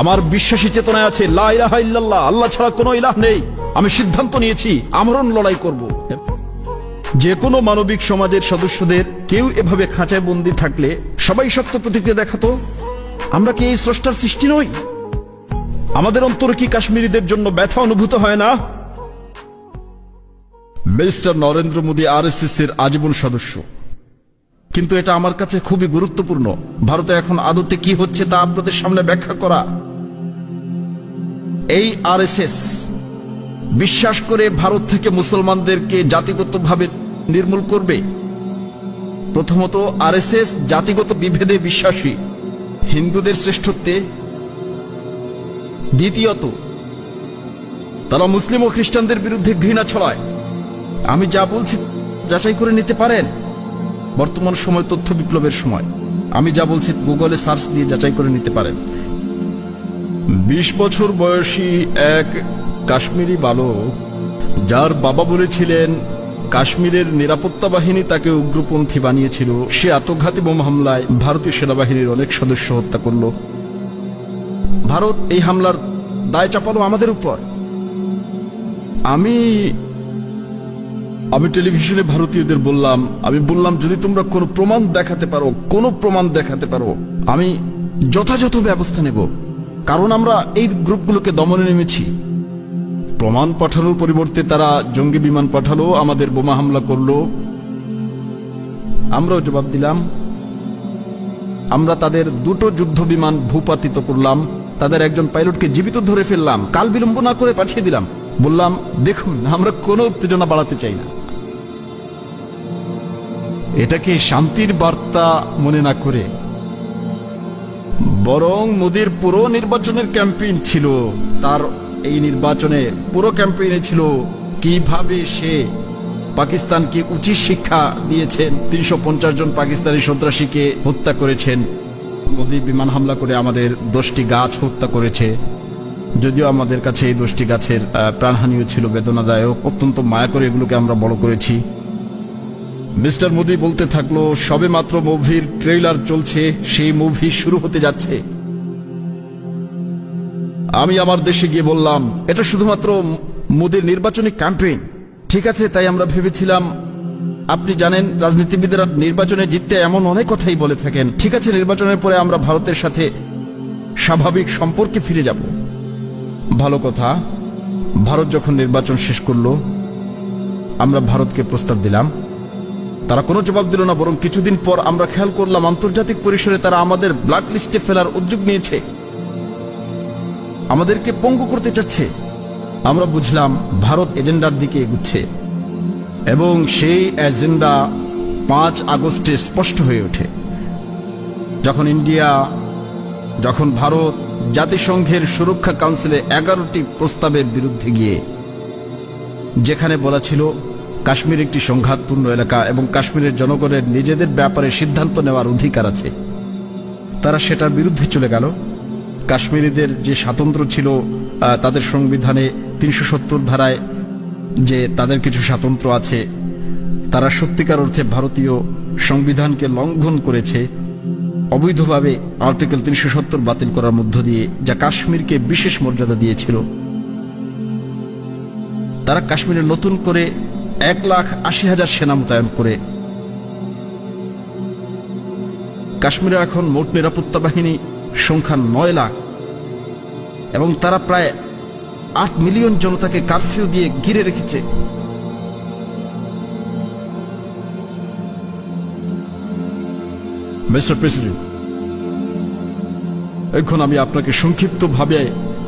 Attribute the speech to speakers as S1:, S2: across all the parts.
S1: আমার বিশ্বাসী চেতনায় আছে আল্লাহ ছাড়া কোনো ইলাহ নেই। আমি সিদ্ধান্ত নিয়েছি, আমরণ লড়াই করব। যে কোনো মানবিক সমাজের সদস্যদের কেউ এভাবে খাঁচায় বন্দি থাকলে সবাই শক্ত প্রতিক্রিয়া দেখাতো? আমরা কি এই স্রষ্টার সৃষ্টি নই? আমাদের অন্তরে কি কাশ্মীরিদের জন্য ব্যথা অনুভূত হয় না? মিস্টার নরেন্দ্র মোদী আর এর আজীবন সদস্য। কিন্তু এটা আমার কাছে খুবই গুরুত্বপূর্ণ। ভারতে এখন আদতে কি হচ্ছে তা আপনাদের সামনে ব্যাখ্যা করা এই আর বিশ্বাস করে ভারত থেকে মুসলমানদেরকে জাতিগতভাবে নির্মূল করবে। প্রথমত আরএসএস জাতিগত বিভেদে বিশ্বাসী, হিন্দুদের শ্রেষ্ঠত্বে। দ্বিতীয়ত, তারা মুসলিম ও খ্রিস্টানদের বিরুদ্ধে ঘৃণা ছড়ায়। আমি যা বলছি যাচাই করে নিতে পারেন। বর্তমান সময় তথ্য বিপ্লবের সময়। আমি যা বলছি গুগলে সার্চ দিয়ে যাচাই করে নিতে পারেন। বিশ বছর বয়সী এক কাশ্মীরি বালক, যার বাবা বলেছিলেন, কাশ্মীরের নিরাপত্তা বাহিনী তাকে উগ্রপন্থী বানিয়েছিল। সে আত্মঘাতী বোম হামলায় ভারতীয় সেনাবাহিনীর অনেক সদস্য হত্যা করল। ভারত এই হামলার দায় চাপালো আমাদের উপর। আমি আমি টেলিভিশনে ভারতীয়দের বললাম, আমি বললাম, যদি তোমরা কোনো প্রমাণ দেখাতে পারো, কোনো প্রমাণ দেখাতে পারো, আমি যথাযথ ব্যবস্থা নেব। কারণ আমরা এই গ্রুপগুলোকে দমনে নেমেছি। প্রমাণ পাঠানোর পরিবর্তে তারা জঙ্গি বিমান পাঠালো, আমাদের বোমা হামলা করল। আমরাও জবাব দিলাম। আমরা তাদের দুটো যুদ্ধ বিমান ভূপাতিত করলাম। তাদের একজন পাইলটকে জীবিত ধরে ফেললাম। কাল বিলম্ব না করে পাঠিয়ে দিলাম। বললাম, দেখুন, আমরা কোনো উত্তেজনা বাড়াতে চাই না। এটাকে শান্তির বার্তা মনে না করে বরং মোদির পুরো নির্বাচনের ক্যাম্পেইন ছিল। তার এই নির্বাচনে পুরো ক্যাম্পেইনে ছিল, কীভাবে সে পাকিস্তানকে উচিত শিক্ষা দিয়েছেন, তিনশো জন পাকিস্তানি সন্ত্রাসীকে হত্যা করেছেন। মোদি বিমান হামলা করে আমাদের দশটি গাছ হত্যা করেছে। যদিও আমাদের কাছে এই দশটি গাছের প্রাণহানিও ছিল, বেদনাদায়ক, অত্যন্ত মায়া করে এগুলোকে আমরা বড় করেছি। মিস্টার মোদি বলতে থাকল, সবে মাত্র মুভির ট্রেইলার চলছে, সেই মুভি শুরু হতে যাচ্ছে। আমি আমার দেশে গিয়ে বললাম, এটা শুধুমাত্র মোদির নির্বাচনী ক্যাম্পেইন। ঠিক আছে, তাই আমরা ভেবেছিলাম, আপনি জানেন, রাজনীতিবিদরা নির্বাচনে জিততে এমন অনেক কথাই বলে থাকেন। ঠিক আছে, নির্বাচনের পরে আমরা ভারতের সাথে স্বাভাবিক সম্পর্কে ফিরে যাব। ভালো কথা। ভারত যখন নির্বাচন শেষ করল, আমরা ভারতকে প্রস্তাব দিলাম। তারা কোনো জবাব দিল না, বরং কিছুদিন পর আমরা খেয়াল করলাম আন্তর্জাতিক পরিসরে তারা আমাদের ব্ল্যাক লিস্টে ফেলার উদ্যোগ নিয়েছে। আমাদেরকে পঙ্গু করতে চাচ্ছে। আমরা বুঝলাম ভারত এজেন্ডার দিকে এগুচ্ছে। এবং সেই এজেন্ডা পাঁচ আগস্টে স্পষ্ট হয়ে ওঠে। যখন ইন্ডিয়া, যখন ভারত জাতিসংঘের সুরক্ষা কাউন্সিলে এগারোটি প্রস্তাবের বিরুদ্ধে গিয়ে, যেখানে বলা ছিল কাশ্মীর একটি সংঘাতপূর্ণ এলাকা এবং কাশ্মীরের জনগণের নিজেদের ব্যাপারে সিদ্ধান্ত নেওয়ার অধিকার আছে। তারা সেটার বিরুদ্ধে চলে গেল। কাশ্মীরিদের যে স্বাতন্ত্র্য ছিল তাদের সংবিধানে তিনশো সত্তর ধারায় যে তাদের কিছু স্বাতন্ত্র আছে, তারা সত্যিকার অর্থে ভারতীয় সংবিধানকে লঙ্ঘন করেছে। অবৈধভাবে আর্টিকেল তিনশো সত্তর বাতিল করার মধ্য দিয়ে যা কাশ্মীরকে বিশেষ মর্যাদা দিয়েছিল। তারা কাশ্মীরে নতুন করে এক লাখ আশি হাজার সেনা মোতায়েন করে। কাশ্মীরে এখন মোট নিরাপত্তা বাহিনী সংখ্যা নয় লাখ এবং তারা প্রায় আট মিলিয়ন জনতাকে কারফিউ দিয়ে ঘিরে রেখেছে। মিস্টার প্রেসিডেন্ট, এখন আমি আপনাকে সংক্ষিপ্তভাবে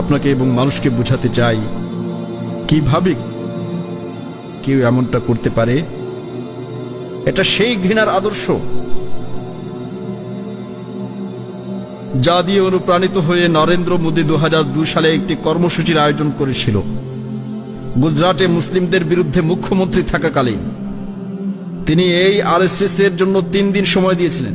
S1: আপনাকে এবং মানুষকে বুঝাতে চাই। কীভাবে কেউ এমনটা করতে পারে? এটা সেই ঘৃণার আদর্শ। যা দিয়ে অনুপ্রাণিত হয়ে নরেন্দ্র মোদী দু সালে একটি কর্মসূচির আয়োজন করেছিল। গুজরাটে মুসলিমদের বিরুদ্ধে মুখ্যমন্ত্রী থাকাকালীন। তিনি এই আরএসএস এর জন্য তিন দিন সময় দিয়েছিলেন।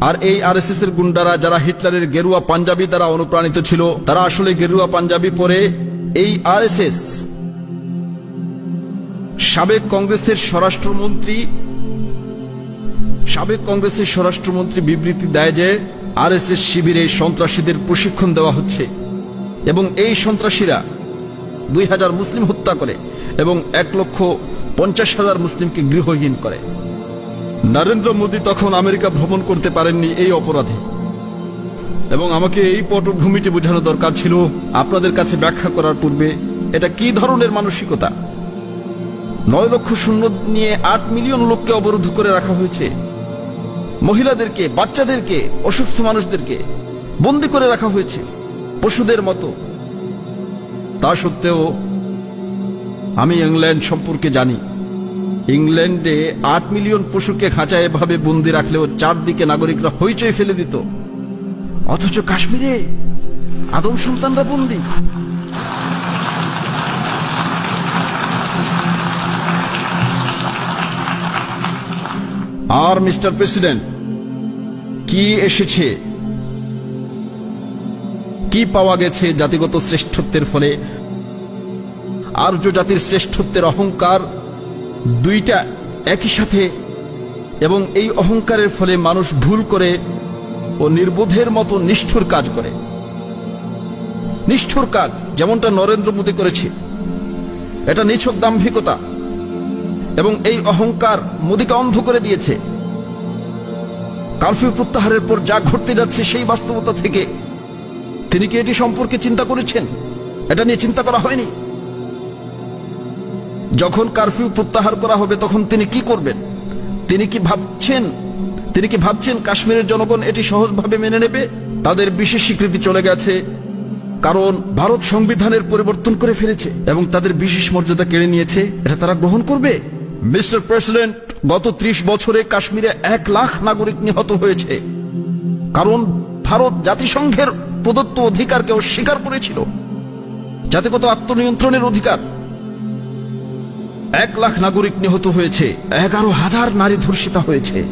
S1: আর এই আরএসএস এর গুন্ডারা যারা হিটলারের গেরুয়া পাঞ্জাবি দ্বারা অনুপ্রাণিত ছিল, তারা আসলে গেরুয়া পাঞ্জাবি পরে এই আরএসএস সাবেক কংগ্রেসের স্বরাষ্ট্রমন্ত্রী, সাবেক কংগ্রেসের স্বরাষ্ট্রমন্ত্রী বিবৃতি দেয় যে, আরএসএস শিবিরে সন্ত্রাসীদের প্রশিক্ষণ দেওয়া হচ্ছে এবং এই সন্ত্রাসীরা দুই হাজার মুসলিম হত্যা করে এবং এক লক্ষ পঞ্চাশ হাজার মুসলিমকে গৃহহীন করে। নরেন্দ্র মোদী তখন আমেরিকা ভ্রমণ করতে পারেননি এই অপরাধে। এবং আমাকে এই পটভূমিটি বোঝানো দরকার ছিল আপনাদের কাছে ব্যাখ্যা করার পূর্বে, এটা কি ধরনের মানসিকতা? নয় লক্ষ শূন্য নিয়ে আট মিলিয়ন লোককে অবরুদ্ধ করে রাখা হয়েছে। মহিলাদেরকে, বাচ্চাদেরকে, অসুস্থ মানুষদেরকে বন্দি করে রাখা হয়েছে পশুদের মতো। তা সত্ত্বেও আমি ইংল্যান্ড সম্পর্কে জানি। ইংল্যান্ডে আট মিলিয়ন পশুকে খাঁচায় এভাবে বন্দি রাখলেও চারদিকে নাগরিকরা হইচই ফেলে দিত। অথচ কাশ্মীরে আদম সন্তানরা বন্দি। আর মিস্টার প্রেসিডেন্ট, কি এসেছে? কি পাওয়া গেছে জাতিগত শ্রেষ্ঠত্বের ফলে? আর্য জাতির শ্রেষ্ঠত্বের অহংকার দুইটা একই সাথে, এবং এই অহংকারের ফলে মানুষ ভুল করে ও নির্বোধের মতো নিষ্ঠুর কাজ করে। নিষ্ঠুর কাজ, যেমনটা নরেন্দ্র মোদী করেছে। এটা নিছক দাম্ভিকতা। এবং এই অহংকার মোদীকে অন্ধ করে দিয়েছে। কারফিউ প্রত্যাহারের পর যা ঘটতে যাচ্ছে সেই বাস্তবতা থেকে তিনি কি এটি সম্পর্কে চিন্তা করেছেন? এটা নিয়ে চিন্তা করা হয়নি? যখন কারফিউ প্রত্যাহার করা হবে তখন তিনি কি করবেন? তিনি কি ভাবছেন? তিনি কি ভাবছেন কাশ্মীরের জনগণ এটি সহজভাবে মেনে নেবে? তাদের বিশেষ স্বীকৃতি চলে গেছে, কারণ ভারত সংবিধানের পরিবর্তন করে ফেলেছে এবং তাদের বিশেষ মর্যাদা কেড়ে নিয়েছে, এটা তারা গ্রহণ করবে? মিস্টার প্রেসিডেন্ট গত ত্রিশ বছরে কাশ্মীরে এক লাখ নাগরিক নিহত হয়েছে। কারণ ভারত জাতিসংঘের প্রদত্ত অধিকারকে অস্বীকার করেছিল। জাতিগত আত্মনিয়ন্ত্রণের অধিকার। এক লাখ নাগরিক নিহত হয়েছে, এগারো হাজার নারী ধর্ষিতা হয়েছে।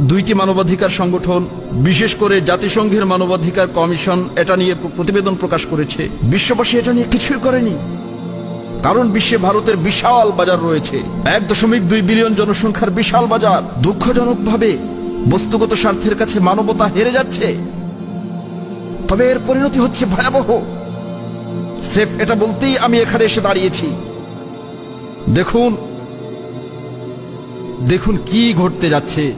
S1: দুইটি মানবাধিকার সংগঠন, বিশেষ করে জাতিসংঘের মানবাধিকার কমিশন, এটা নিয়ে প্রতিবেদন প্রকাশ করেছে। বিশ্ববাসী এটা নিয়ে কিছুই করেনি। কারণ বিশ্বে ভারতের বিশাল বাজার রয়েছে। এক দশমিক দুই বিলিয়ন জনসংখ্যার বিশাল বাজার দুঃখজনকভাবে বস্তুগত স্বার্থের কাছে মানবতা হেরে যাচ্ছে। তবে এর পরিণতি হচ্ছে ভয়াবহ। স্রেফ এটা বলতেই আমি এখানে এসে দাঁড়িয়েছি। দেখুন দেখুন কি ঘটতে যাচ্ছে।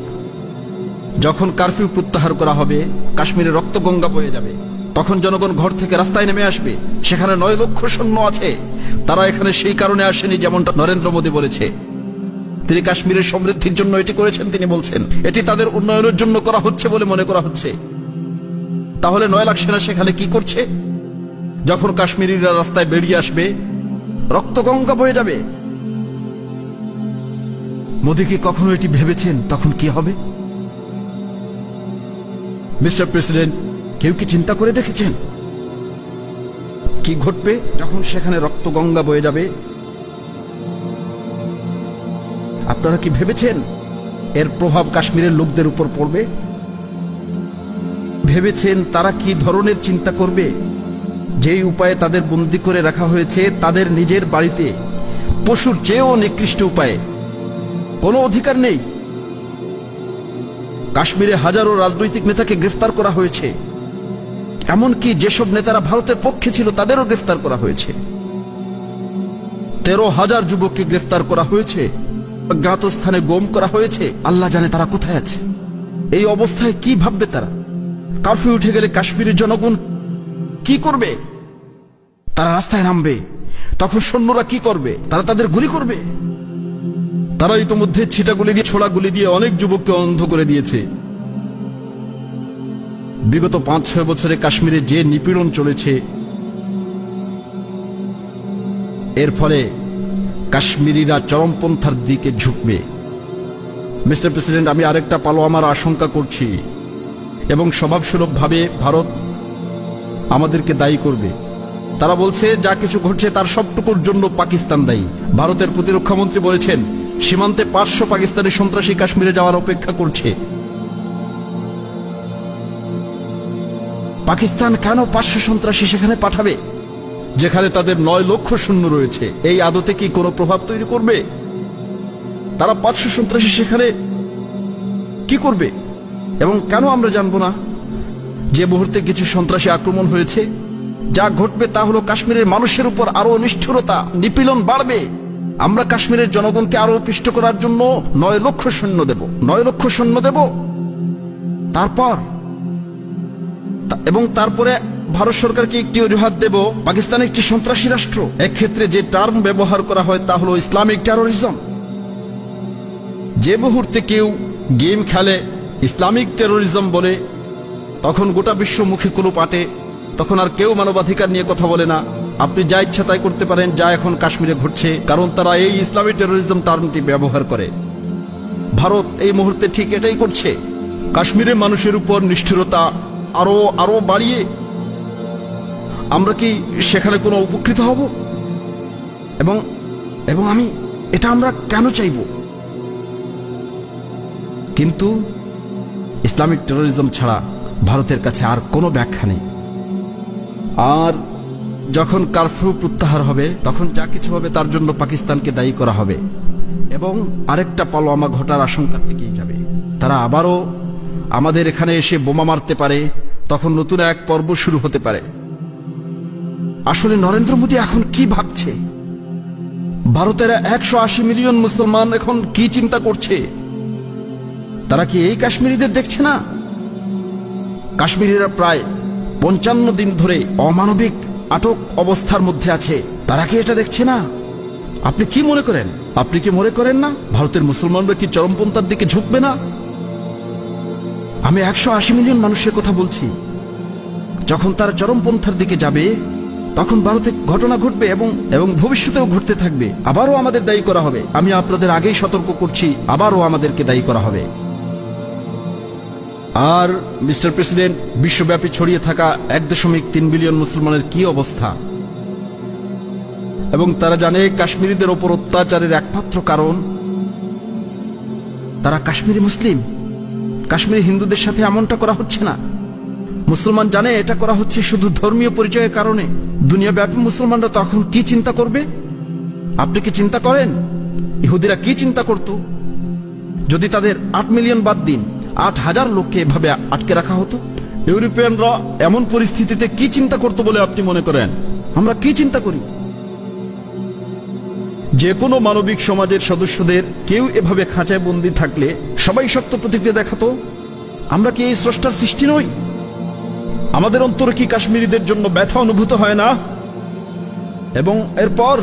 S1: যখন কারফিউ প্রত্যাহার করা হবে, কাশ্মীরে রক্তগঙ্গা বয়ে যাবে। তখন জনগণ ঘর থেকে রাস্তায় নেমে আসবে। সেখানে নয় লক্ষ সৈন্য আছে। তারা এখানে সেই কারণে আসেনি যেমনটা নরেন্দ্র মোদী বলেছে। তিনি কাশ্মীরের সমৃদ্ধির জন্য এটি করেছেন, তিনি বলছেন। এটি তাদের উন্নয়নের জন্য করা হচ্ছে বলে মনে করা হচ্ছে। তাহলে নয় লাখ সেনা সেখানে কি করছে? যখন কাশ্মীরিরা রাস্তায় বেরিয়ে আসবে রক্তগঙ্গা বয়ে যাবে। মোদী কি কখনো এটি ভেবেছেন তখন কি হবে? মিস্টার প্রেসিডেন্ট কেউ কি চিন্তা করে দেখেছেন? কি ঘটবে যখন সেখানে রক্তগঙ্গা বয়ে যাবে? আপনারা কি ভেবেছেন এর প্রভাব কাশ্মীরের লোকদের উপর পড়বে? ভেবেছেন তারা কি ধরনের চিন্তা করবে? যেই উপায়ে তাদের বন্দি করে রাখা হয়েছে তাদের নিজের বাড়িতে, পশুর চেয়েও নিকৃষ্ট উপায়ে। কোনো অধিকার নেই। কাশ্মীরে হাজারো রাজনৈতিক নেতাকে গ্রেফতার করা হয়েছে। এমনকি যেসব নেতারা ভারতের পক্ষে ছিল তাদেরও গ্রেফতার করা হয়েছে। তেরো হাজার যুবককে গ্রেফতার করা হয়েছে। জ্ঞাত স্থানে গম করা হয়েছে। আল্লাহ জানে তারা কোথায় আছে। এই অবস্থায় কি ভাববে তারা? কারফিউ উঠে গেলে কাশ্মীরের জনগণ কি করবে? তারা রাস্তায় নামবে। তখন সৈন্যরা কি করবে? তারা তাদের গুলি করবে? তারা ইতোমধ্যে ছিটা গুলি দিয়ে ছোড়া গুলি দিয়ে অনেক যুবককে অন্ধ করে দিয়েছে। বিগত পাঁচ ছয় বছরে কাশ্মীরে যে নিপীড়ন চলেছে, এর ফলে কাশ্মীরিরা চরমপন্থার দিকে ঝুঁকবে। মিস্টার প্রেসিডেন্ট, আমি আরেকটা পালো আমার আশঙ্কা করছি এবং স্বভাবসুলভভাবে ভারত আমাদেরকে দায়ী করবে। তারা বলছে, যা কিছু ঘটছে তার সবটুকুর জন্য পাকিস্তান দায়ী। ভারতের প্রতিরক্ষামন্ত্রী বলেছেন, সীমান্তে পাঁচশো পাকিস্তানি সন্ত্রাসী কাশ্মীরে যাওয়ার অপেক্ষা করছে। পাকিস্তান কেন পাঁচশো সন্ত্রাসী সেখানে পাঠাবে? যেখানে তাদের নয় লক্ষ শূন্য রয়েছে। এই আদতে কি কোনো প্রভাব তৈরি করবে? তারা পাঁচশো সন্ত্রাসী সেখানে কি করবে? এবং কেন আমরা জানব না? যে মুহূর্তে কিছু সন্ত্রাসী আক্রমণ হয়েছে, যা ঘটবে তা হলো কাশ্মীরের মানুষের উপর আরও নিষ্ঠুরতা, নিপীড়ন বাড়বে। আমরা কাশ্মীরের জনগণকে আরও পিষ্ট করার জন্য নয় লক্ষ সৈন্য দেব। নয় লক্ষ সৈন্য দেব। তারপর এবং তারপরে ভারত সরকারকে একটি অজুহাত দেব, পাকিস্তান একটি সন্ত্রাসী রাষ্ট্র। এক্ষেত্রে যে টার্ম ব্যবহার করা হয় তা হলো ইসলামিক টেরোরিজম যে মুহূর্তে কেউ গেম খেলে ইসলামিক টেরোরিজম বলে, তখন গোটা বিশ্ব মুখে কুলু পাটে, তখন আর কেউ মানবাধিকার নিয়ে কথা বলে না। আপনি যা ইচ্ছা তাই করতে পারেন, যা এখন কাশ্মীরে ঘটছে, কারণ তারা এই ইসলামিক টেরোরিজম টার্মটি ব্যবহার করে। ভারত এই মুহূর্তে ঠিক এটাই করছে। কাশ্মীরের মানুষের উপর নিষ্ঠুরতা আরও আরও বাড়িয়ে আমরা কি সেখানে কোনো উপকৃত হব? এবং এবং আমি এটা আমরা কেন চাইব? কিন্তু ইসলামিক টেরোরিজম ছাড়া ভারতের কাছে আর কোনো ব্যাখ্যা নেই। আর যখন কারফিউ প্রত্যাহার হবে, তখন যা কিছু হবে তার জন্য পাকিস্তানকে দায়ী করা হবে। এবং আরেকটা পালোয়ামা ঘটার আশঙ্কা থেকেই যাবে। তারা আবারও আমাদের এখানে এসে বোমা মারতে পারে তখন নতুন এক পর্ব শুরু হতে পারে। আসলে নরেন্দ্র মোদী এখন কি ভাবছে? ভারতের একশো আশি মিলিয়ন মুসলমান এখন কি চিন্তা করছে? তারা কি এই কাশ্মীরিদের দেখছে না? কাশ্মীরিরা প্রায় পঞ্চান্ন দিন ধরে অমানবিক আটক অবস্থার মধ্যে আছে। তারা কি এটা দেখছে না? আপনি কি মনে করেন? আপনি কি মনে করেন না? ভারতের মুসলমানরা কি চরমপন্থার দিকে ঝুঁকবে না? আমি একশো আশি মিলিয়ন মানুষের কথা বলছি। যখন তারা চরমপন্থার দিকে যাবে, তখন ভারতে ঘটনা ঘটবে এবং এবং ভবিষ্যতেও ঘটতে থাকবে। আবারও আমাদের দায়ী করা হবে। আমি আপনাদের আগেই সতর্ক করছি, আবারও আমাদেরকে দায়ী করা হবে। আর, মিস্টার প্রেসিডেন্ট, বিশ্বব্যাপী ছড়িয়ে থাকা এক দশমিক তিন বিলিয়ন মুসলমানের কি অবস্থা? এবং তারা জানে কাশ্মীরিদের ওপর অত্যাচারের একমাত্র কারণ? তারা কাশ্মীরি মুসলিম? কাশ্মীরি হিন্দুদের সাথে এমনটা করা হচ্ছে না। মুসলমান জানে এটা করা হচ্ছে শুধু ধর্মীয় পরিচয়ের কারণে। দুনিয়াব্যাপী মুসলমানরা তখন কি চিন্তা করবে? আপনি কি চিন্তা করেন? ইহুদিরা কি চিন্তা করত? যদি তাদের আট মিলিয়ন বাদ দিন, আট হাজার লোককে এভাবে আটকে রাখা হতো? ইউরোপিয়ানরা এমন পরিস্থিতিতে কি চিন্তা করতো বলে আপনি মনে করেন? আমরা কি চিন্তা করি? যে কোনো মানবিক সমাজের সদস্যদের কেউ এভাবে খাঁচায় বন্দি থাকলে সবাই শক্ত প্রতিক্রিয়া দেখাতো? আমরা কি এই স্রষ্টার সৃষ্টি নই? আমাদের অন্তরে কি কাশ্মীরিদের জন্য ব্যথা অনুভূত হয় না? এবং এরপর?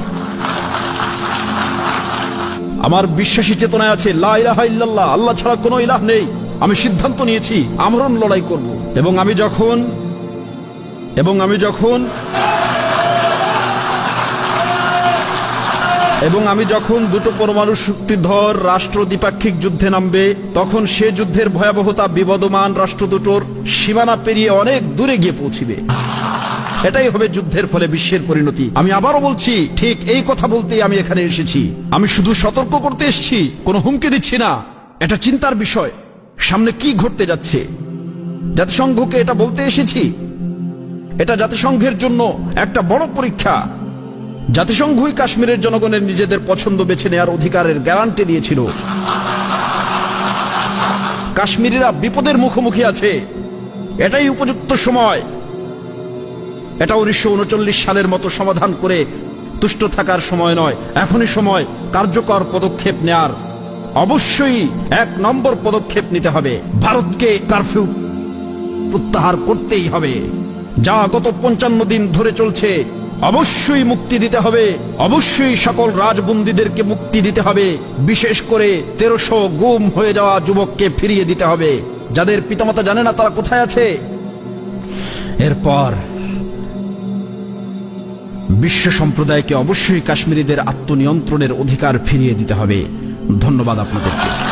S1: আমার বিশ্বাসী চেতনায় আছে, লা ইলাহা ইল্লাল্লাহ, আল্লাহ ছাড়া কোনো ইলাহ নেই। আমি সিদ্ধান্ত নিয়েছি, আমরণ লড়াই করব। এবং আমি যখন এবং আমি যখন এবং আমি যখন দুটো পরমাণু শক্তিধর রাষ্ট্র দ্বিপাক্ষিক যুদ্ধে নামবে, তখন সে যুদ্ধের ভয়াবহতা বিবদমান রাষ্ট্র দুটোর সীমানা পেরিয়ে অনেক দূরে গিয়ে পৌঁছিবে। এটাই হবে যুদ্ধের ফলে বিশ্বের পরিণতি। আমি আবারও বলছি, ঠিক এই কথা বলতেই আমি এখানে এসেছি। আমি শুধু সতর্ক করতে এসেছি, কোনো হুমকি দিচ্ছি না। এটা চিন্তার বিষয়। সামনে কি ঘটতে যাচ্ছে? জাতিসংঘকে এটা বলতে এসেছি। এটা জাতিসংঘের জন্য একটা বড় পরীক্ষা। জাতিসংঘই কাশ্মীরের জনগণের নিজেদের পছন্দ বেছে নেয়ার অধিকারের গ্যারান্টি দিয়েছিল। কাশ্মীরিরা বিপদের মুখোমুখি আছে। এটাই উপযুক্ত সময়। এটা উনিশশো উনচল্লিশ সালের মতো সমাধান করে তুষ্ট থাকার সময় নয়, এখনই সময় কার্যকর পদক্ষেপ নেয়ার। অবশ্যই এক নম্বর পদক্ষেপ নিতে হবে। ভারতকে কারফিউ প্রত্যাহার করতেই হবে। যা গত পঞ্চান্ন দিন ধরে চলছে। অবশ্যই মুক্তি দিতে হবে। অবশ্যই সকল রাজবন্দীদেরকে মুক্তি দিতে হবে। বিশেষ করে তেরোশো গুম হয়ে যাওয়া যুবককে ফিরিয়ে দিতে হবে। যাদের পিতামাতা জানে না তারা কোথায় আছে? এরপর বিশ্ব সম্প্রদায়কে অবশ্যই কাশ্মীরিদের আত্মনিয়ন্ত্রণের অধিকার ফিরিয়ে দিতে হবে। ধন্যবাদ আপনাদেরকে।